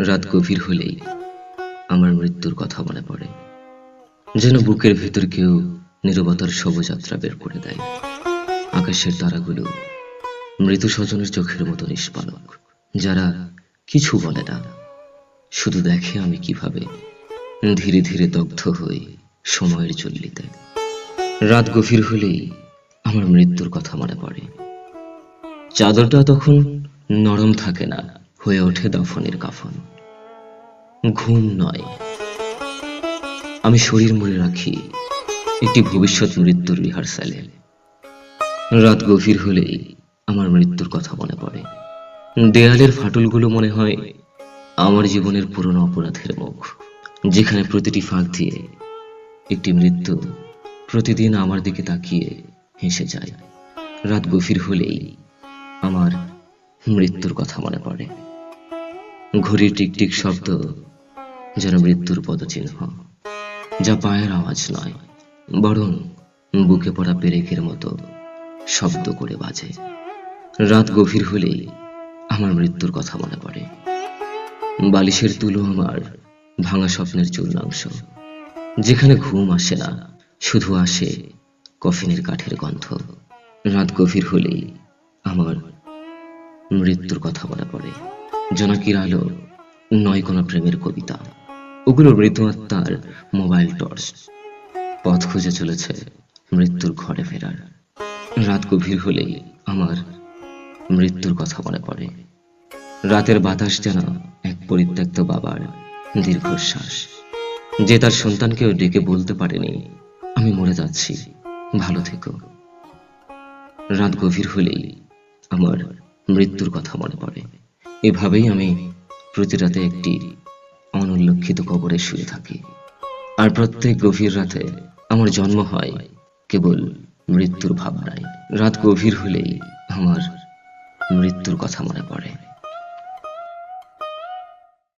রাত গভীর হলেই আমার মৃত্যুর কথা মনে পড়ে। যেন বুকের ভেতর কেউ নিরবতার শোভযাত্রা বের করে দেয়। আকাশের তারাগুলো মৃত স্বজনের চোখের মতো নিষ্পালক, যারা কিছু বলে না। শুধু দেখে আমি কীভাবে ধীরে ধীরে দগ্ধ হই সময়ের চল্লিতে। রাত গভীর হলেই আমার মৃত্যুর কথা মনে পড়ে। চাদরটা তখন নরম থাকে না। হয়ে ওঠে দফনের কাফন। ঘুম নয়। আমি শরীর মরে রাখি, একটি ভবিষ্যৎ মৃত্যুর রিহার্সালে। রাত গভীর হলেই আমার মৃত্যুর কথা মনে পড়ে। দেয়ালের ফাটলগুলো মনে হয় আমার জীবনের পুরনো অপরাধের মুখ, যেখানে প্রতিটি ফাঁক দিয়ে একটি মৃত্যু প্রতিদিন আমার দিকে তাকিয়ে হেসে যায়। রাত গভীর হলেই আমার মৃত্যুর কথা মনে পড়ে। ঘড়ির টিকটিক শব্দ যেন মৃত্যুর পদচিহ্ন, যা পায়ের আওয়াজ নয়, বরং বুকে পড়া পেরেকের মতো শব্দ করে বাজে। রাত গভীর হলেই আমার মৃত্যুর কথা মনে পড়ে। বালিশের তুলো আমার ভাঙা স্বপ্নের চূর্ণাংশ। যেখানে ঘুম আসে না, শুধু আসে কফিনের কাঠের গন্ধ। রাত গভীর হলেই আমার মৃত্যুর কথা মনে পড়ে। জোনাকির আলো নয় কোনো প্রেমের কবিতা ওগুলো মৃত্যু আত্মার মোবাইল টর্চ। পথ খুঁজে চলেছে মৃত্যুর ঘরে ফেরার। রাত গভীর হলেই আমার মৃত্যুর কথা মনে পড়ে। রাতের বাতাস যেন এক পরিত্যক্ত বাবার দীর্ঘশ্বাস। যে তার সন্তানকেও ডেকে বলতে পারেনি, আমি মরে যাচ্ছি, ভালো থেকো। রাত গভীর হলেই আমার মৃত্যুর কথা মনে পড়ে। এভাবেই আমি প্রতি রাতে একটি অনুল্লক্ষিত কবরে শুয়ে থাকি। আর প্রত্যেক গভীর রাতে আমার জন্ম হয় কেবল মৃত্যুর ভাবনায়। রাত গভীর হলেই আমার মৃত্যুর কথা মনে পড়ে।